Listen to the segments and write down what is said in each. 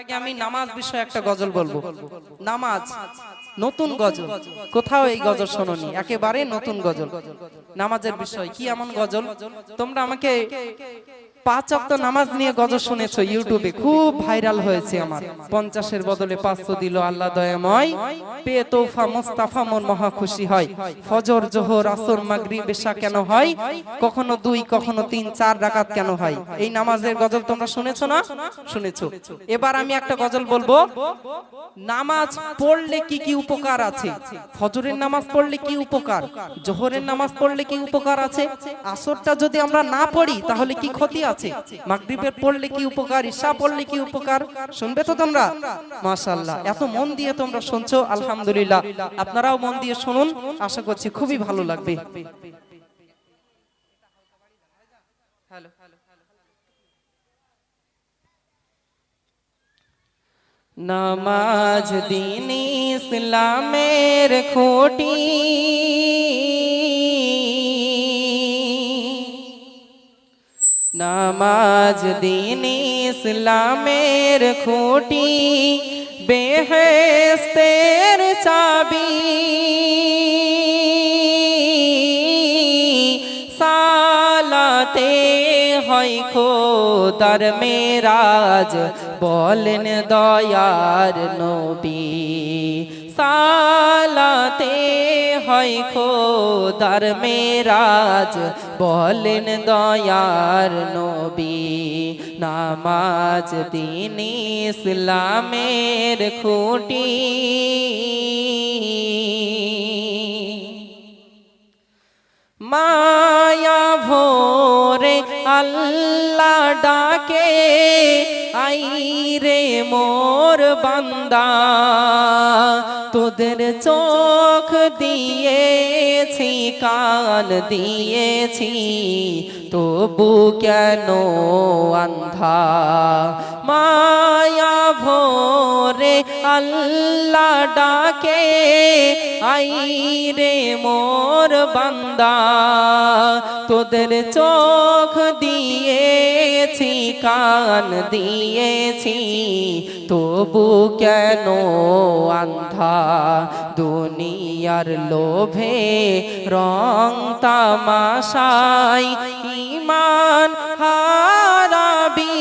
আগে আমি নামাজ বিষয়ে একটা গজল বলব। নামাজ নতুন গজল। কোথাও এই গজল শোনি একেবারে নতুন গজল। নামাজের বিষয় কি এমন গজল? তোমরা আমাকে পাঁচ অক্ত নামাজ নিয়ে গজল শুনেছো ইউটিউবে? খুব ভাইরাল হয়েছে আমার। পঞ্চাশের বদলে পাঁচশো দিল আল্লাহ দয়াময়। পেয়ে তোফা মোস্তাফা মন মহা খুশি হয়। ফজর জোহর আসর মাগরি বেশা কেন হয়? কখনো দুই কখনো তিন চার রাকাত কেন হয়? এই নামাজের গজল তোমরা শুনেছো না? শুনেছো। এবার আমি একটা গজল বলব। নামাজ পড়লে কি কি উপকার আছে? ফজরের নামাজ পড়লে কি উপকার? জোহরের নামাজ পড়লে কি উপকার আছে? আসরটা যদি আমরা না পড়ি তাহলে কি ক্ষতি আছে। মাগরিবের পড়লে কি উপকার ঈশা পড়লে কি উপকার? শুনবে তো তোমরা? মাশাআল্লাহ এত মন দিয়ে তোমরা শুনছো আলহামদুলিল্লাহ। আপনারাও মন দিয়ে শুনুন আশা করছি খুবই ভালো লাগবে। নামাজ দিন ইসলামের খোটি। নামাজ দিন ইসলামের খুঁটি বেহেস্তের চাবি। সালাতে হয় খোদার মেরাজ বলেন দয়ার নবী। সালাতে হয় খোদার মেরাজ। বলেন দয়ার নবী, নামাজ দিন ইসলামের খুঁটি। মায়া ভোরে আল্লাহ ডাকে আই রে মোর বান্দা। তোদের চোখ দিয়েছি কান দিয়েছি তবু কেন আন্ধা মায়া ভোরে আল্লাহ ডাকে আই রে মোর বান্দা, তোদের চোখ দিয়েছি, কান দিয়েছি, তবু কেন আন্ধা? দুনিয়ার লোভে রং তামাশাই ইমান হারাবি।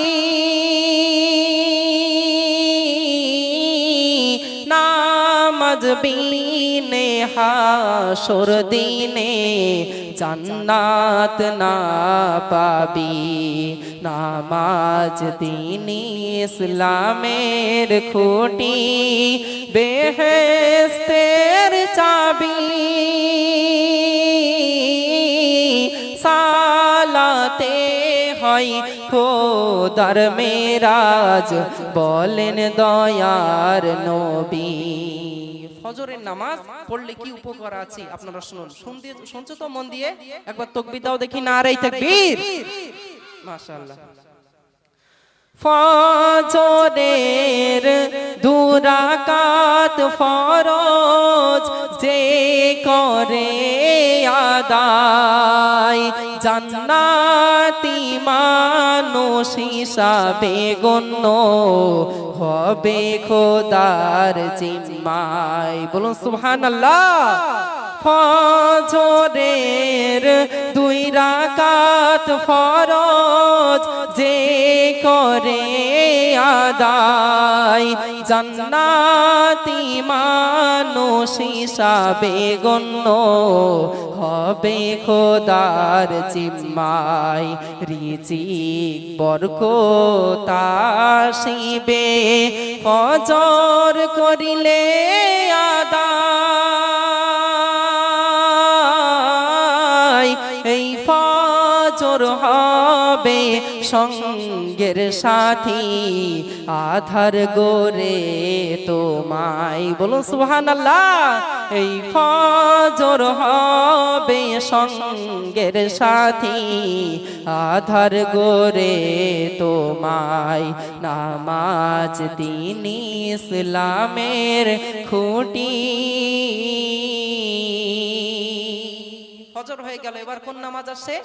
নামাজ বিনে হাসর দিনে জান্নাত না পাবি। নামাজ দিন ইসলামের খুঁটি বেহেস্তের চাবি। সালাতে হয় খোদার মেরাজ, বলেন দয়ার নবী। ফজরের নামাজ পড়লে কি উপকার আছে? আপনারা শুনুন। শুনতে শুনছো তো মন দিয়ে? একবার তকবির দাও দেখি, না আরেই তাকবীর। মাশাআল্লাহ। ফজরের দুরাকাত ফরজ যে করে আদায়। জান্নাতি মানুষ হিসাবে গণ্য হবে খোদার জিম্মায়। বলুন সুবহানাল্লাহ। ফজরের দুই রাকাত ফরজ যে করে আদায়। জান্নাতি মানুষ হিসাবে গণ্য হবে খোদার জিম্মায় রিজিক বরকত আসিবে। ফজর করিলে আদায় এই ফজর হবে সঙ্গের সাথী, আধার গোরে তোমায়। বলুন সুবহানাল্লাহ, এই ফজর হবে সঙ্গের সাথী, আধার গোরে তোমায়। নামাজ দিন ইসলামের খুঁটি ফজর হয়ে গেল এবার কোন নামাজ আসছে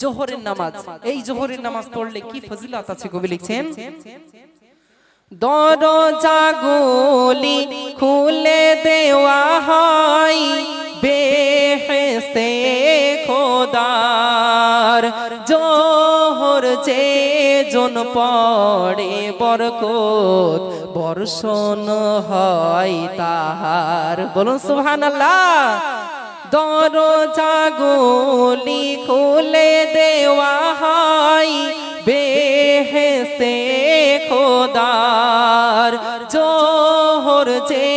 জোহরের নামাজ। এই জোহরের নামাজ পড়লে কি ফজিলত আছে কবি লিখছেন? দরজাগুলি খুলে দেওয়া হয় বেহেস্তে খোদার। জোহর যে জন পড়ে বরকত বর্ষণ হয় তাহার। বলুন সুবহানাল্লাহ। দরজাগুলি খুলে দেওয়া হয়। বেহেস্তে খোদার জোহর যে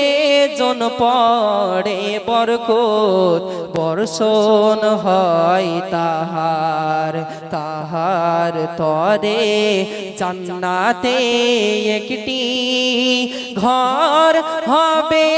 জন পড়ে বরকত বর্ষণ হয় তাহার। তাহার তরে জান্নাতে একটি ঘর হবে।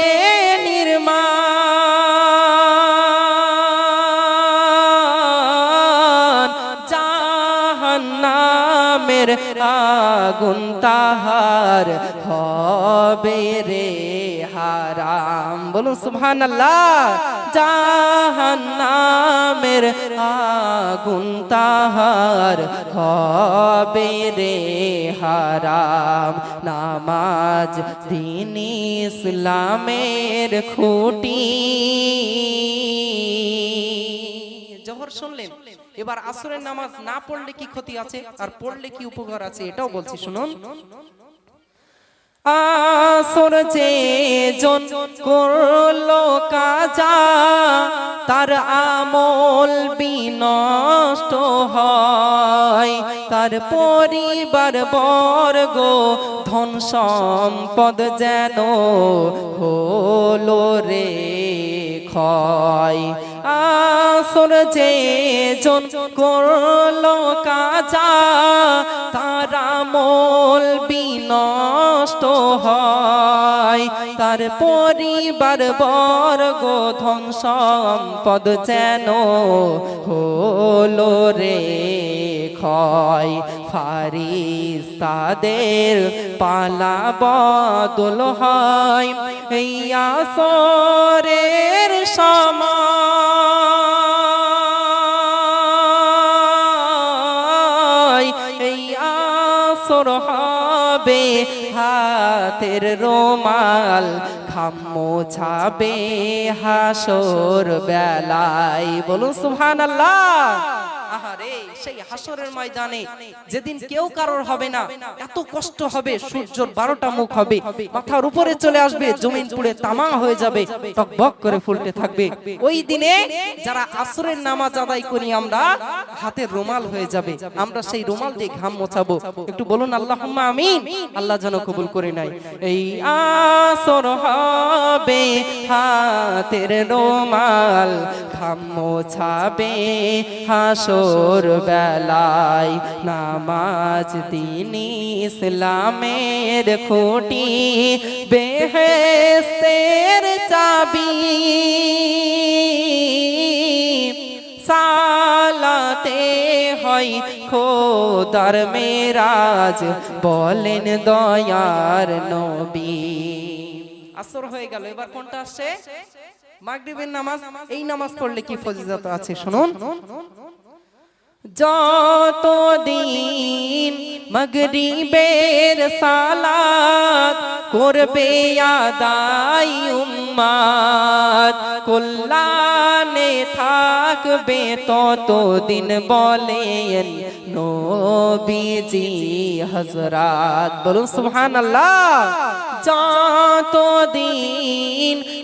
আগুন তাহার হবে রে হারাম। বলুন, সুবহানাল্লাহ। জাহান্নামের আগুন তাহার হবে রে হারাম। নামাজ দিন ইসলামের খুঁটি। জহর শুনলেন? এবার আসরের নামাজ না পড়লে কি ক্ষতি আছে? আর পড়লে কি উপকার আছে? এটাও বলছি, শুনুন। আসর যে জন করল কাজা, তার আমল বিনষ্ট হয়। তার পরিবার বর্গ ধন সম্পদ যেন হলো রে ক্ষয় আসর যে জন করল কাজা, তার আমল বিনষ্ট হয়। তার পরিবার বর্গ ধন সম্পদ যেন হলো রে ক্ষয়। ফারিস তাদের পালা বদল হয়। এই আসরের সময় হাতের রোমাল খামো ছাবে হাসর বেলায়। বলুন সুবহানাল্লাহ। আহারে, সেই হাসরের ময়দানে যেদিন কেউ কারোর হবে না, এত কষ্ট হবে, সূর্যর বারোটা মুখ হবে, মাথার উপরে চলে আসবে, জমিন পুড়ে তামা হয়ে যাবে করে ফুলতে থাকবে। ওই দিনে যারা আসরের নামাজ আদায় করি, আমরা রুমাল হয়ে যাবে, আমরা সেই রুমাল দিয়ে ঘাম মোছাবো। একটু বলুন আল্লাহ আমিন। আল্লাহ যেন কবুল করে নাই এই আসর হবে, হাতের রুমাল ঘাম মোছাবে, হাসর বেলায় নামাজ দিন ইসলামের খুঁটি, বেহেস্তের চাবি। সালাতে হয় খোদার মেরাজ, বলেন দয়ার নবী। আসর হয়ে গেল, এবার কোনটা আসছে? মাগরিবের নামাজ, এই নামাজ পড়লে কি ফজিলত আছে, শুনুন। যতদিন মগরিবের সালাত করবে আদাই উম্মাত কল্যাণে থাকবে ততদিন বলেন নবীজি হজরাত বলুন সুবহানাল্লাহ। যতদিন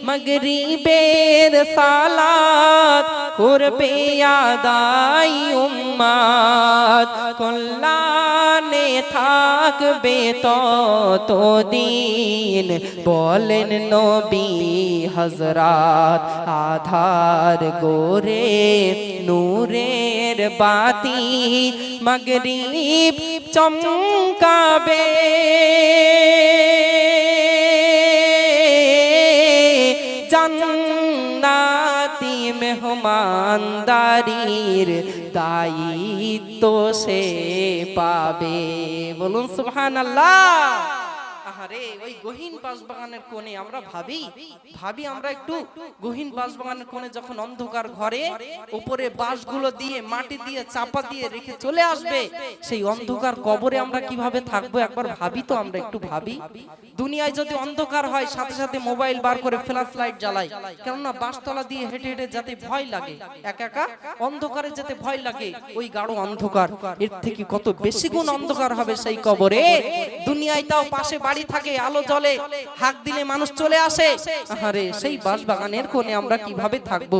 মগরিবের সালাত করবে আদাই উম্মাত কল্যাণে থাকবে ততদিন, বলেন নবী হজরাত আধার গোরে নূরের বাতি মগরিব চমকাবে। জান্নাতি মেহমানদারির দায়িত্ব সে পাবে। বলুন সুবহানাল্লাহ। আহারে, ওই গহীন বাঁশবাগানের কোণে আমরা ভাবি ভাবি আমরা একটু গহীন বাঁশবাগানের কোণে যখন অন্ধকার ঘরে উপরে বাঁশগুলো দিয়ে, মাটি দিয়ে, চাপা দিয়ে রেখে চলে আসবে, সেই অন্ধকার কবরে আমরা কীভাবে থাকব একবার ভাবি তো আমরা একটু ভাবি। দুনিয়ায় যদি অন্ধকার হয়, সাথে সাথে মোবাইল বার করে ফ্ল্যাশ লাইট জ্বালাই, কেননা বাঁশতলা দিয়ে হেঁটে হেঁটে যাতে ভয় লাগে, একা একা অন্ধকারে যেতে ভয় লাগে, ওই গাঢ় অন্ধকার, এর থেকে কত বেশি গুণ অন্ধকার হবে সেই কবরে? দুনিয়ায় তাও পাশে বাড়ি থাকে, আলো জ্বলে, হাক দিলে মানুষ চলে আসে। আরে সেই বাঁশ বাগানের কোণে আমরা কীভাবে থাকব?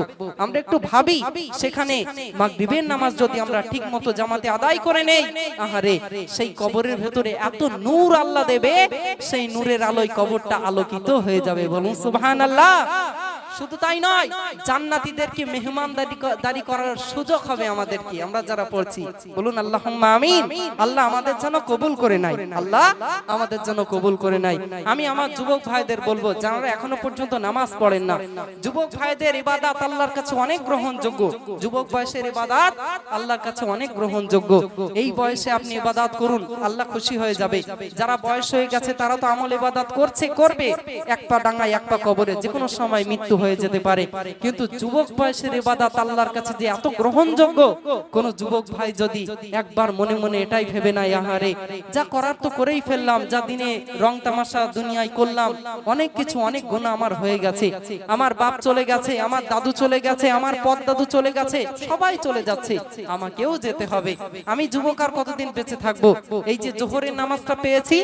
আমরা একটু ভাবি, সেখানে মাগরিবের নামাজ যদি আমরা ঠিক মতো জামাতে আদায় করে নেই, আহারে, সেই কবরের ভেতরে এত নূর আল্লাহ দেবে, সেই নূরের আলোয় কবরটা আলোকিত হয়ে যাবে। বলুন, সুবহানাল্লাহ। শুধু তাই নয়, জান্নাতীদেরকে মেহমানদারি ক- দারি করার সুযোগ হবে আমাদেরকে। আমরা যারা পড়ছি, বলুন আল্লাহ আমিন। আল্লাহ আমাদের জন্য কবুল করে নাই। আল্লাহ আমাদের জন্য কবুল করে নাই। আমি আমার যুবক ভাইদের বলব, যারা এখনও পর্যন্ত নামাজ পড়েন না, যুবক ভাইদের ইবাদাত আল্লাহর কাছে অনেক গ্রহণযোগ্য। যুবক বয়সের ইবাদাত আল্লাহর কাছে অনেক গ্রহণযোগ্য। এই বয়সে আপনি ইবাদাত করুন, আল্লাহ খুশি হয়ে যাবে। যারা বয়স হয়ে গেছে, তারা তো আমল ইবাদাত করছে, করবে। এক পা ডাঙ্গায় এক পা কবরে যে কোনো সময় মৃত্যু হয়ে যেতে পারে। কিন্তু যুবক বয়সের ইবাদাত আল্লাহর কাছে যে এত গ্রহণযোগ্য, কোন যুবক ভাই যদি একবার মনে মনে এটাই ভেবে না আহারে, যা করার তো করেই ফেললাম, যা দিনে রং তামাশা দুনিয়ায় করলাম, অনেক কিছু, অনেক গুণা আমার হয়ে গেছে। আমার বাপ চলে গেছে, আমার দাদু চলে গেছে, আমার পদ দাদু চলে গেছে, সবাই চলে যাচ্ছে। আমাকেও যেতে হবে। আমি যুবক আর কতদিন বেঁচে থাকব? এই যে জোহরের নামাজটা পেয়েছি,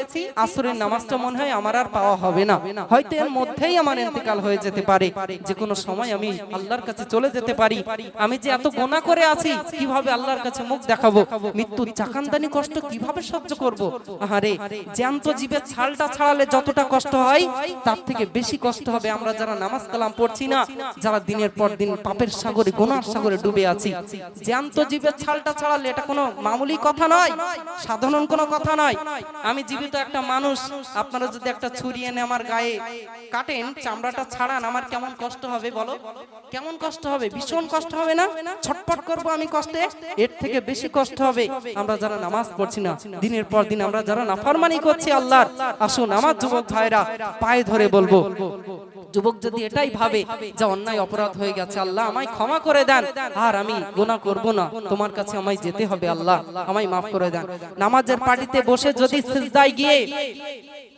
আসরের নামাজটা মনে হয় আমার আর পাওয়া হবে না। হয়তো এর মধ্যেই আমার ইন্তেকাল হয়ে যেতে পারে। যে কোনো সময় আমি আল্লাহর কাছে চলে যেতে পারি। আমি যে এত গোনা করে আছি, কীভাবে আল্লাহর কাছে মুখ দেখাবো? মৃত্যুর চাকান্দানি কষ্ট কীভাবে সহ্য করব? আহারে, জ্যান্ত জীবের ছালটা ছাড়ালে যতটা কষ্ট হয়, তার থেকে বেশি কষ্ট হবে আমরা যারা নামাজ কালাম পড়ছি না, যারা দিনের পর দিন পাপের সাগরে, গোনার সাগরে ডুবে আছি। জ্যান্ত জীবের ছালটা ছাড়ালে এটা কোনো মামুলি কথা নয়, সাধারণ কোনো কথা নয়। আমি জীবিত একটা মানুষ, আপনারা যদি একটা ছুরি এনে আমার গায়ে কাটেন, চামড়াটা ছাড়ান, আমার কেমন কষ্ট হবে বলো? কেমন কষ্ট হবে? ভীষণ কষ্ট হবে না? ছটপট করব আমি কষ্টে? এর থেকে বেশি কষ্ট হবে। আমরা যারা নামাজ পড়ছি না, দিনের পর দিন আমরা যারা নাফরমানি করছি আল্লাহর, আসুন আমার যুবক ভাইরা পায়ে ধরে বলব। যুবক যদি এটাই ভাবে যে অন্যায় অপরাধ হয়ে গেছে, আল্লাহ আমায় ক্ষমা করে দেন। আর আমি গোনা করব না। তোমার কাছে আমায় যেতে হবে আল্লাহ। আমায় মাফ করে দেন। নামাজের পার্টিতে বসে যদি সিজদায় গিয়ে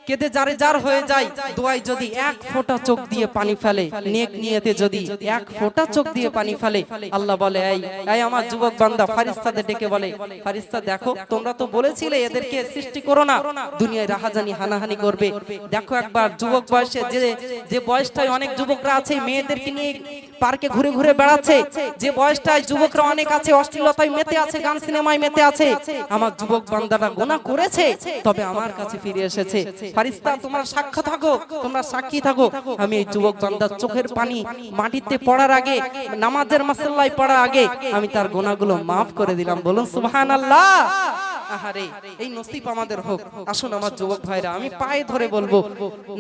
কেঁদে যারে যার হয়ে যায় দোয়াই যদি এক ফোঁটা চোখ দিয়ে পানি ফেলে নেক নিয়েতে যদি এক ফোঁটা চোখ দিয়ে পানি ফেলে আল্লাহ বলে এই এই আমার যুবক বান্দা ফারিস্তাদের ডেকে বলে ফারিস্তা দেখো তোমরা তো বলেছিলে এদেরকে সৃষ্টি করো না দুনিয়ায় রাহাজানি হানাহানি করবে দেখো একবার যুবক বয়সে যে যে বয়সটায় অনেক যুবকরা আছে মেয়েদেরকে নিয়ে পার্কে ঘুরে ঘুরে বেড়াচ্ছে। যে বয়সটায় যুবকরা অনেক আছে, অশ্লীলতায় মেতে আছে, গান সিনেমায় মেতে আছে। আমার যুবক বান্দারা গোনা করেছে, তবে আমার কাছে ফিরে এসেছে। ফারিস্তা, তোমরা সাক্ষ্য থাকো, তোমরা সাক্ষী থাকো। আমি এই যুবক বান্দার চোখের পানি মাটিতে পড়ার আগে, নামাজের মাসাল্লায় পড়ার আগে, আমি তার গোনাগুলো মাফ করে দিলাম। বলুন, সুবহানাল্লাহ। আহারে এই নসিব আমাদের হোক। আসুন আমার যুবক ভাইরা আমি পায়ে ধরে বলব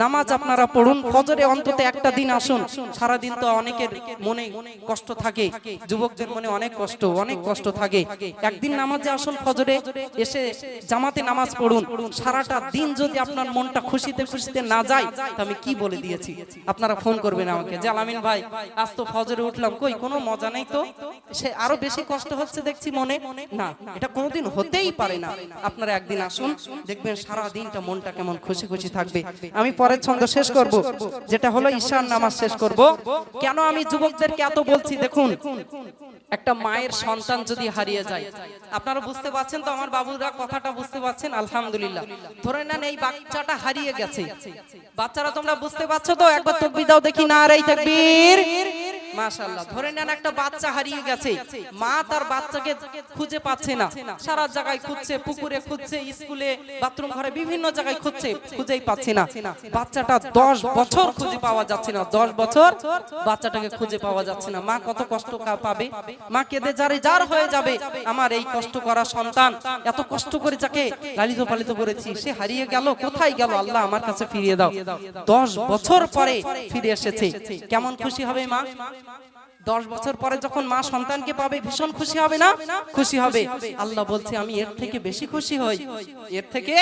নামাজ আপনারা পড়ুন ফজরে অন্তত একটা দিন আসুন। সারা দিন তো অনেকের মনে কষ্ট থাকে যুবকদের মনে অনেক কষ্ট অনেক কষ্ট থাকে। একদিন নামাজে আসুন ফজরে এসে জামাতে নামাজ পড়ুন। সারাটা দিন যদি আপনার মনটা খুশিতে খুশিতে না যায় তো আমি কি বলে দিয়েছি? আপনারা ফোন করবেন আমাকে। যে আলামিন ভাই আজ তো ফজরে উঠলাম। কই কোনো মজা নেই তো? সে আরও বেশি কষ্ট হচ্ছে দেখছি মনে না এটা কোনোদিন হতেই পারে না। আপনারা একদিন আসুন দেখবেন সারা দিনটা মনটা কেমন খুশি খুশি থাকবে। আমি পরের ছন্দ শেষ করব যেটা হলো ঈশান নামাজ শেষ করব। কেন আমি যুবকদেরকে এত বলছি দেখুন একটা মায়ের সন্তান যদি হারিয়ে যায় আপনারা বুঝতে পারছেন তো আমার বাবুরা কথাটা বুঝতে পারছেন? আলহামদুলিল্লাহ। ধরে নেন এই বাচ্চাটা হারিয়ে গেছে। বাচ্চারা তোমরা বুঝতে পারছ তো? একবার তকবি দাও দেখি না আর এই তাকবীর। মাশাআল্লাহ। ধরে নেন একটা বাচ্চা হারিয়ে গেছে। মা তার বাচ্চাকে খুঁজে পাচ্ছে না। সারা জায়গায় খুঁজছে পুকুরে খুঁজছে স্কুলে বাথরুম ঘরে বিভিন্ন জায়গায় খুঁজছে খুঁজেই পাচ্ছে না। বাচ্চাটা দশ বছর খুঁজে পাওয়া যাচ্ছে না। দশ বছর বাচ্চাটাকে খুঁজে পাওয়া যাচ্ছে না। মা কত কষ্ট পাবে? মা কেঁদে যারে যার হয়ে যাবে আমার এই কষ্ট করা সন্তান এত কষ্ট করে যাকে লালিত পালিত করেছি সে হারিয়ে গেল কোথায় গেল? আল্লাহ আমার কাছে ফিরিয়ে দাও। দশ বছর পরে ফিরে এসেছে। কেমন খুশি হবে মা? problema দশ বছর পরে যখন মা সন্তানকে পাবে, ভীষণ খুশি হবে না? খুশি হবে। আল্লাহ বলছে, আমি এর থেকে বেশি খুশি হই। এর থেকে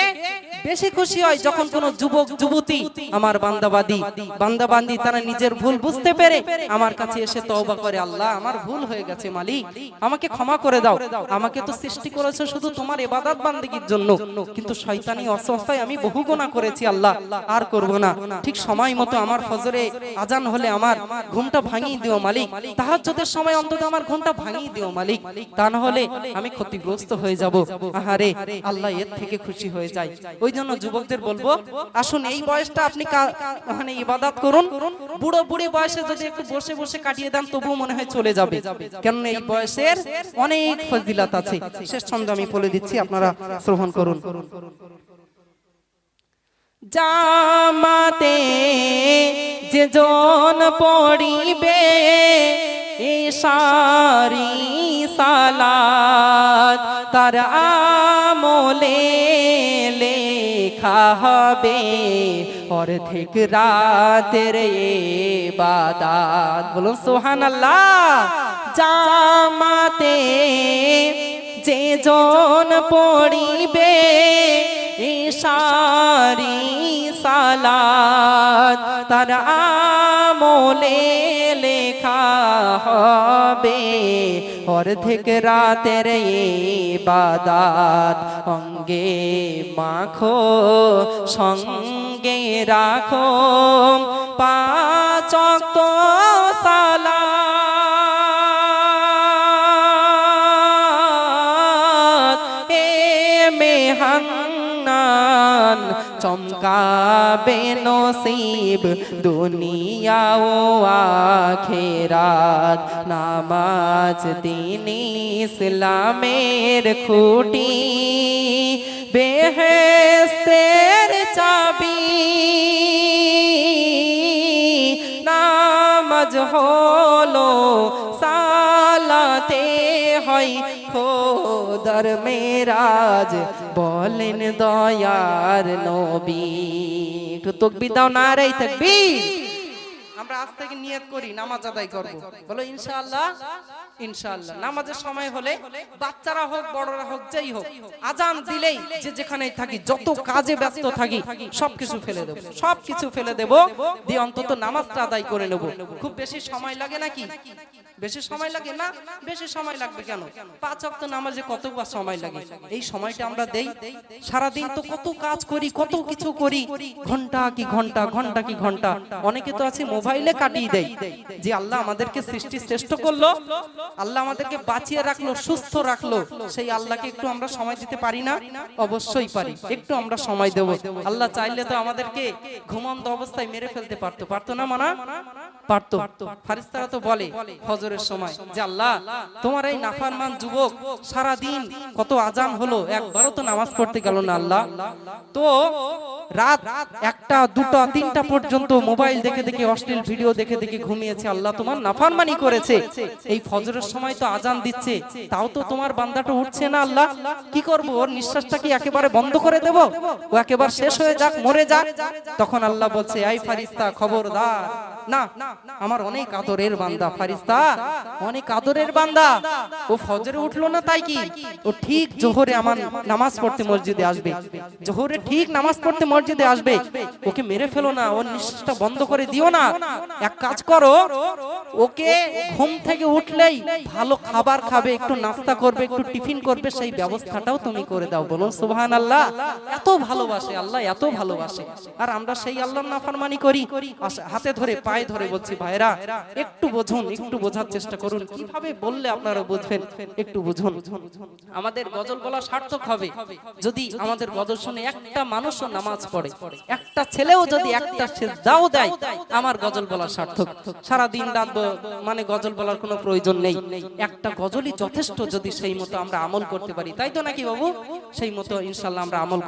বেশি খুশি হয় যখন কোন যুবক, যুবতী, আমার বান্দাবাদী, বান্দাবান্দি তারা নিজের ভুল বুঝতে পেরে আমার কাছে এসে তওবা করে, আল্লাহ, আমার ভুল হয়ে গেছে মালিক। আমাকে ক্ষমা করে দাও। আমাকে তো সৃষ্টি করেছে শুধু তোমার ইবাদত বান্দিগির জন্য। কিন্তু শয়তানি অসস্থায় আমি বহু গুনাহ করেছি, আল্লাহ। আর করব না। ঠিক সময় মতো আমার ফজরে আজান হলে আমার ঘুমটা ভাঙিয়ে দিও মালিক। তাহাজ্জুদের সময় অন্তত আমার ঘুমটা ভাঙিয়ে দিও, মালিক। তা না হলে আমি ক্ষতিগ্রস্ত হয়ে যাব। আহারে, আল্লাহ এর থেকে খুশি হয়ে যায়। ওই জন্য যুবকদের বলব, আসুন এই বয়সটা আপনি মানে ইবাদত করুন। বুড়ো বুড়ি বয়সে যদি একটু বসে বসে কাটিয়ে দেন, তবুও মনে হয় চলে যাবে। কেননা এই বয়সের অনেক ফজিলাত আছে। শেষ ছন্দ আমি বলে দিচ্ছি, আপনারা শ্রবণ করুন। জামাতে যে জন পড়িবে সারি সালাত, তার আমলে লেখা হবে অর্ধেক রাতের বাদাত বলুন সোহান আল্লাহ জামাতে যে জন পড়িবে ইশারি সালাত তার আমলে লেখা হবে অর্ধেক রাতের বাদাত অঙ্গে মাখো সঙ্গে রাখো পাচক চমকাবে নসিব দুনিয়া ও আখেরাত। নামাজ দিন ইসলামের খুঁটি বেহেস্তের চাবি। নামাজ হলো সালাতে হয় খোদার মেরাজ। বলেন দয়ার নবী। একটু তকবির দাও না রে তকবির। আমরা আজ থেকে নিয়ত করি, নামাজ আদায় করব। বলো, ইনশাআল্লাহ? ইনশাআল্লাহ। নামাজের সময় হলে বাচ্চারা হোক, বড়রা হোক, যেই হোক, আজান দিলেই যে যেখানেই থাকি, যত কাজে ব্যস্ত থাকি, সবকিছু ফেলে দেব। সবকিছু ফেলে দেব। দিয়ে অন্তত নামাজটা আদায় করে নেব। খুব বেশি সময় লাগে নাকি? বেশি সময় লাগে না? বেশি সময় লাগবে কেন? পাঁচ ওয়াক্ত নামাজে কতবার সময় লাগে? এই সময়টা আমরা দেই। সারা দিন তো কত কাজ করি, কত কিছু করি। ঘণ্টা কি ঘণ্টা ঘণ্টা কি ঘণ্টা। অনেকে তো আছে মোবাইলে কাটিয়ে দেয়। যে আল্লাহ আমাদেরকে সৃষ্টি শ্রেষ্ঠ করল, আল্লাহ আমাদেরকে বাঁচিয়ে রাখল, সুস্থ রাখল। সেই আল্লাহকে একটু আমরা সময় দিতে পারি না? অবশ্যই পারি। একটু আমরা সময় দেব। আল্লাহ চাইলে তো আমাদেরকে ঘুমন্ত অবস্থায় মেরে ফেলতে পারতো। পারতো না মানা? পারতো। ফারিস্তারা তো বলে ফজরের সময়। যে আল্লাহ তোমার এই নাফারমান যুবক সারা দিন কত আজান হলো একবারও তো নামাজ পড়তে গেল না আল্লাহ। তো রাত একটা দুটা তিনটা পর্যন্ত মোবাইল দেখে দেখে অশ্লীল ভিডিও দেখে দেখে ঘুমিয়েছে আল্লাহ। তোমার নাফারমানি করেছে। এই ফজরের সময় তো আজান দিচ্ছে। তাও তো তোমার বান্দাটা উঠছে না আল্লাহ। কি করব? ওর নিঃশ্বাসটা কি একেবারে বন্ধ করে দেব? ও একেবারে শেষ হয়ে যাক মরে যাক। তখন আল্লাহ বলছে আই ফারিস্তা খবরদার। না আমার অনেক আদরের বান্দা ফারিস্তা অনেক আদরের বান্দা। ও ফজরে উঠল না তাই কি? ও ঠিক জোহরে আমার নামাজ পড়তে মসজিদে আসবে। জোহরে ঠিক নামাজ পড়তে মসজিদে আসবে। ওকে মেরে ফেলো না ওর নিঃশ্বাসটা বন্ধ করে দিও না। এক কাজ করো ওকে ঘুম থেকে উঠলেই ভালো খাবার খাবে একটু নাস্তা করবে একটু টিফিন করবে সেই ব্যবস্থাটাও তুমি করে দাও। বলো সুবহান আল্লাহ এত ভালোবাসে আল্লাহ এত ভালোবাসে। আর আমরা সেই আল্লাহর নাফরমানি করি। হাতে ধরে পায়ে ধরে বলছি ভাইরা একটু বুঝুন, একটু বোঝার চেষ্টা করুন। কীভাবে বললে আপনারা বুঝবেন? একটু বুঝুন। আমাদের গজল বলা সার্থক হবে। যদি আমাদের গজল শুনে একটা মানুষও নামাজ পড়ে, একটা ছেলেও যদি একটা দাও দেয়, আমার গজল বলা সার্থক। সারা দিন রাত মানে গজল বলার কোনো প্রয়োজন নেই। একটা গজলই যথেষ্ট যদি সেই মতো আমরা আমল করতে পারি। তাই তো নাকি বাবু? সেই মতো ইনশাল্লাহ আমরা আমল